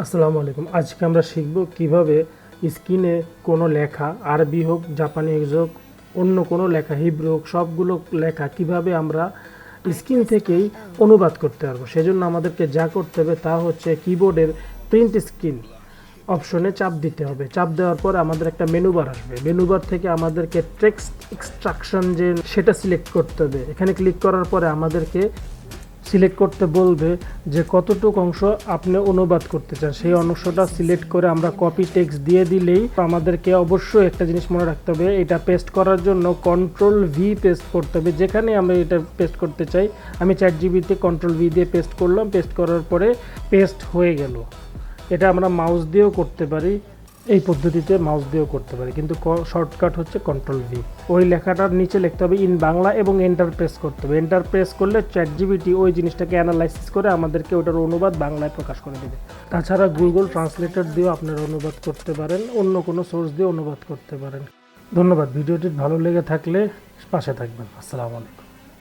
আসসালামু আলাইকুম। আজকে আমরা শিখব কীভাবে স্ক্রিনে কোনো লেখা, আরবি হোক জাপানি হোক, অন্য কোনো লেখা, হিব্রু হোক, সবগুলো লেখা কীভাবে আমরা স্ক্রিন থেকেই অনুবাদ করতে পারব। সেজন্য আমাদেরকে যা করতে হবে তা হচ্ছে কিবোর্ডের প্রিন্ট স্ক্রিন অপশনে চাপ দিতে হবে। চাপ দেওয়ার পর আমাদের একটা মেনুবার আসবে। মেনুবার থেকে আমাদেরকে টেক্সট এক্সট্রাকশন যে, সেটা সিলেক্ট করতে হবে। এখানে ক্লিক করার পরে আমাদেরকে সিলেক্ট করতে বলবে যে কতটুকু অংশ আপনি অনুবাদ করতে চান। সেই অংশটা সিলেক্ট করে আমরা কপি টেক্সট দিয়ে দিলেই আমাদেরকে অবশ্যই একটা জিনিস মনে রাখতে হবে, এটা পেস্ট করার জন্য কন্ট্রোল ভি পেস্ট করতে হবে। যেখানে আমরা এটা পেস্ট করতে চাই, আমি চ্যাট জিবিতে কন্ট্রোল ভি দিয়ে পেস্ট করলাম, পেস্ট করার পরে পেস্ট হয়ে গেল। এটা আমরা মাউস দিয়েও করতে পারি। এই পদ্ধতিতে মাউস দিয়েও করতে পারি। কিন্তু শর্টকাট হচ্ছে কন্ট্রোল ভি ওই লেখাটার নিচে লিখতে হবে ইন বাংলা এবং এন্টার প্রেস করতে হবে। এন্টার প্রেস করলে চ্যাট জিবিটি ওই জিনিসটাকে অ্যানালাইসিস করে আমাদেরকে ওটার অনুবাদ বাংলায় প্রকাশ করে দেবে। তাছাড়া গুগল ট্রান্সলেটর দিয়েও আপনারা অনুবাদ করতে পারেন, অন্য কোনো সোর্স দিয়ে অনুবাদ করতে পারেন। ধন্যবাদ। ভিডিওটি ভালো লেগে থাকলে পাশে থাকবেন। আসসালামু আলাইকুম।